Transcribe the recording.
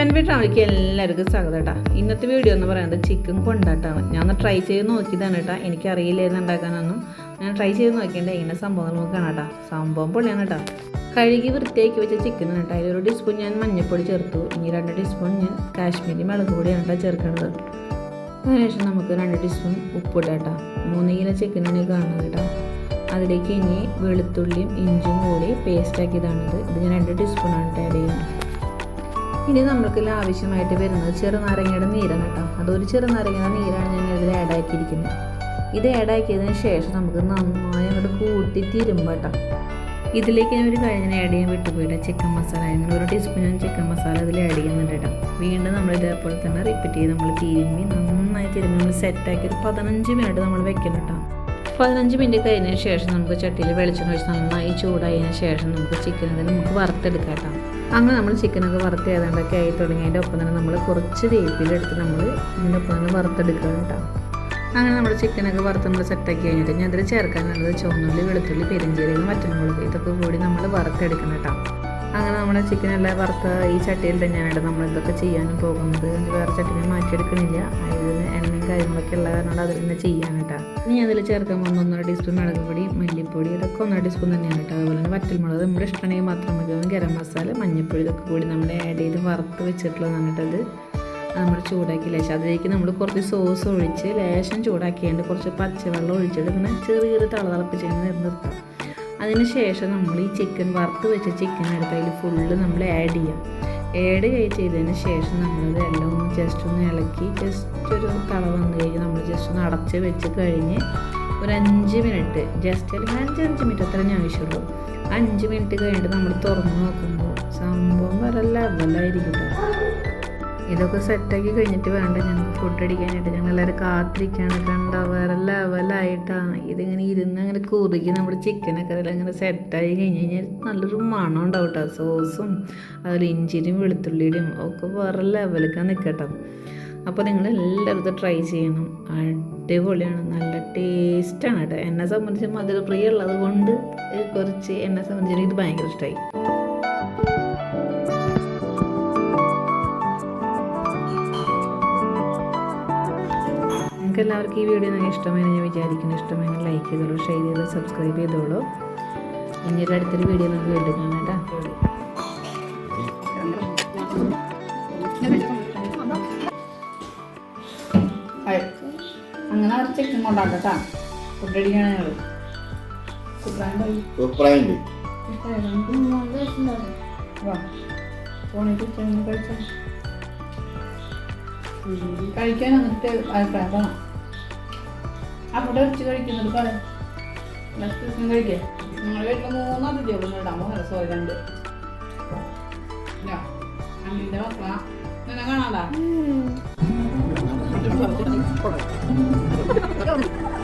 Seven B എല്ലാവർക്കും സ്വാഗതം കേട്ടോ ഇന്നത്തെ വീഡിയോ എന്ന് പറയുന്നത് ചിക്കൻ കൊണ്ടാട്ടാണ്. ഞാൻ ഒന്ന് ട്രൈ ചെയ്ത് നോക്കിയതാണ് കേട്ടോ എനിക്കറിയില്ലായിരുന്നു ഉണ്ടാക്കാനൊന്നും. ഞാൻ ട്രൈ ചെയ്ത് നോക്കിയിട്ട് ഇങ്ങനെ സംഭവം നമുക്ക് കാണാം കേട്ടോ സംഭവം പൊള്ളിയാണ് കേട്ടോ കഴുകി വൃത്തിയാക്കി വെച്ച ചിക്കൻ കേട്ടോ അതിലൊരു ടീസ്പൂൺ ഞാൻ മഞ്ഞൾപ്പൊടി ചേർത്തു. ഇനി രണ്ട് ടീസ്പൂൺ ഞാൻ കാശ്മീരി മുളക് പൊടിയാണ് കേട്ടോ ചേർക്കുന്നത് അതിനുശേഷം നമുക്ക് രണ്ട് ടീസ്പൂൺ ഉപ്പിടാം കേട്ടോ മൂന്ന് കിലോ ചിക്കനാണ് കാണുന്നത് കേട്ടോ അതിലേക്ക് ഇനി വെളുത്തുള്ളിയും ഇഞ്ചും കൂടി പേസ്റ്റാക്കിയതാണിത് ഇത് ഞാൻ രണ്ട് ടീസ്പൂണാണ് കേട്ടോ ആഡ് ചെയ്യുന്നത്. ഇനി നമ്മൾക്ക് ആവശ്യമായിട്ട് വരുന്നത് ചെറുനാരങ്ങയുടെ നീരാണ് കേട്ടോ. അതൊരു ചെറുനാരങ്ങയുടെ നീരാണ് ഞാൻ ഇതിൽ ആഡ് ആക്കിയിരിക്കുന്നത്. ഇത് ആഡ് ആക്കിയതിന് ശേഷം നമുക്ക് നന്നായി അങ്ങോട്ട് കൂട്ടി തിരുമ്പ കേട്ടോ. ഇതിലേക്ക് ഞാൻ ഒരു കഴിഞ്ഞ ആഡ് ചെയ്യാൻ വിട്ടുപോയിട്ട്. ചിക്കൻ മസാല അങ്ങനെ ഒരു ടീസ്പൂൺ ഞാൻ ചിക്കൻ മസാല ഇതിൽ ആഡ് ചെയ്യുന്നുണ്ട് കേട്ടോ. വീണ്ടും നമ്മൾ ഇതേപോലെ തന്നെ റിപ്പീറ്റ് ചെയ്ത് നമ്മൾ തിരുമ്മി നന്നായി തിരുമ്മി നമ്മൾ സെറ്റാക്കി ഒരു പതിനഞ്ച് മിനിറ്റ് നമ്മൾ വെക്കണം കേട്ടോ. പതിനഞ്ച് മിനിറ്റ് കഴിഞ്ഞതിന് ശേഷം നമുക്ക് ചട്ടിയിൽ വെളിച്ചെണ്ണ ഒഴിച്ച് നന്നായി ചൂടായതിന് ശേഷം നമുക്ക് ചിക്കൻ നമുക്ക് വറുത്തെടുക്കാം കേട്ടോ. അങ്ങനെ നമ്മൾ ചിക്കനൊക്കെ വറുത്ത് ഏതാണ്ടൊക്കെ ആയി തുടങ്ങിയതിന്റെ ഒപ്പം തന്നെ നമ്മൾ കുറച്ച് വേപ്പിലെടുത്ത് നമ്മൾ ഇതിന്റെ ഒപ്പം തന്നെ വറുത്തെടുക്കുക കേട്ടോ. അങ്ങനെ നമ്മൾ ചിക്കനൊക്കെ വറുത്ത് നമ്മൾ സെറ്റാക്കി കഴിഞ്ഞിട്ട് ഞാൻ അതിൽ ചേർക്കാനുള്ളത് ചുവന്നുള്ളി വെളുത്തുള്ളി പെരിഞ്ചീരകം വറ്റൽമുളക് ഇതൊക്കെ കൂടി നമ്മൾ വറുത്തെടുക്കണം കേട്ടോ. അങ്ങനെ നമ്മുടെ ചിക്കൻ എല്ലാം വറുത്ത ഈ ചട്ടിയിൽ തന്നെയാണ് നമ്മൾ ഇതൊക്കെ ചെയ്യാനും പോകുന്നത്. വേറെ ചട്ടിയിൽ മാറ്റിയെടുക്കണില്ല. അതിന് എണ്ണയും കാര്യങ്ങളൊക്കെ ഉള്ള കാരണം അതിൽ തന്നെ ചെയ്യാൻ കേട്ടോ. ഇനി അതിൽ ചേർക്കാൻ പോകുന്ന ഒന്നര ടീസ്പൂൺ മുളക് പൊടി മല്ലിപ്പൊടി ഇതൊക്കെ ഒന്നര ടീസ്പൂൺ തന്നെയാണ് കേട്ടോ. അതുപോലെ തന്നെ വറ്റൽമുളക് നമ്മുടെ ഇഷ്ടമാണെങ്കിൽ മാത്രം മതി. ഗരം മസാല മഞ്ഞൾപ്പൊടി ഇതൊക്കെ കൂടി നമ്മൾ ആഡ് ചെയ്ത് വറുത്ത് വെച്ചിട്ടുള്ളതാണ് അത് നമ്മൾ ചൂടാക്കി ലേശം അതിലേക്ക് നമ്മൾ കുറച്ച് സോസ് ഒഴിച്ച് ലേശം ചൂടാക്കിയതിന്റെ കുറച്ച് പച്ചവെള്ളം ഒഴിച്ചിട്ട് ഇങ്ങനെ ചെറിയൊരു തള തിളപ്പിച്ച് ഇങ്ങനെ നിർത്താം. അതിന് ശേഷം നമ്മൾ ഈ ചിക്കൻ വറുത്ത് വെച്ച ചിക്കൻ എടുത്ത് അതിൽ ഫുള്ള് നമ്മൾ ആഡ് ചെയ്യാം. ആഡ് ചെയ്തതിന് ശേഷം നമ്മളത് എല്ലാം ഒന്ന് ജസ്റ്റ് ഒന്ന് ഇളക്കി ജസ്റ്റ് ഒരു തള വന്നു കഴിഞ്ഞ് നമ്മൾ ജസ്റ്റ് ഒന്ന് അടച്ച് വെച്ച് കഴിഞ്ഞ് ഒരു അഞ്ച് മിനിറ്റ്. ജസ്റ്റ് അല്ലെങ്കിൽ അഞ്ച് അഞ്ച് മിനിറ്റ് അത്ര ഞാൻ ആവശ്യമുള്ളൂ അഞ്ച് മിനിറ്റ് കഴിഞ്ഞിട്ട് നമ്മൾ തുറന്ന് നോക്കുമ്പോൾ സംഭവം വരെ ലെവലായിരിക്കും ഇതൊക്കെ സെറ്റാക്കി കഴിഞ്ഞിട്ട് വേണ്ട ഞങ്ങൾക്ക് ഫുഡ് അടിക്കാനായിട്ട്. ഞങ്ങൾ എല്ലാവരും കാത്തിരിക്കുകയാണ് കണ്ട? വേറെ ലെവലായിട്ടാണ് ഇതിങ്ങനെ ഇരുന്ന് അങ്ങനെ കുറുകി നമ്മുടെ ചിക്കനൊക്കെ അതിൽ അങ്ങനെ സെറ്റായി കഴിഞ്ഞ് കഴിഞ്ഞാൽ നല്ലൊരു മണം ഉണ്ടാവും കേട്ടോ സോസും അതിൽ ഇഞ്ചിയും വെളുത്തുള്ളിയുടെയും ഒക്കെ വേറെ ലെവലൊക്കെ നിൽക്കട്ടോ അപ്പോൾ നിങ്ങൾ എല്ലായിടത്തും ട്രൈ ചെയ്യണം. അടിപൊളിയാണ് നല്ല ടേസ്റ്റാണ് കേട്ടോ. എന്നെ സംബന്ധിച്ച് മധുരപ്രിയ ഉള്ളത് കൊണ്ട് കുറച്ച് എന്നെ സംബന്ധിച്ച് ഇത് ഭയങ്കര ഇഷ്ടമായി എല്ലാവർക്കും ഈ വീഡിയോ നിങ്ങൾക്ക് ഇഷ്ടമായി ഞാൻ വിചാരിക്കുന്നു. ഇഷ്ടമായി ലൈക്ക് ചെയ്തോളൂ ഷെയർ ചെയ്തോളൂ സബ്സ്ക്രൈബ് ചെയ്തോളൂ. ഇനി ഒരു അടുത്തൊരു വീഡിയോ നമുക്ക് വീണ്ടും കാണാം കേട്ടോ. ചിക്കൻ കൊണ്ടാക്കാം കേട്ടോ ഫുഡ് അടിക്കണ ഞങ്ങൾ സൂപ്പറായിട്ടുണ്ട് കഴിക്കാൻ എന്നിട്ട് അഭിപ്രായം പറ അവിടെ വെച്ച് കഴിക്കുന്നത് പറയാം നെക്സ്റ്റ് ദിവസം കഴിക്കേ? ഞങ്ങൾ വീട്ടിൽ മൂന്ന് അതിഥികളും ഇടാമോ മൂന്നര സോറി രണ്ട്. അമ്മീന്റെ മക്കളാ. നിന്നെ കാണാണ്ടാ? Thank you.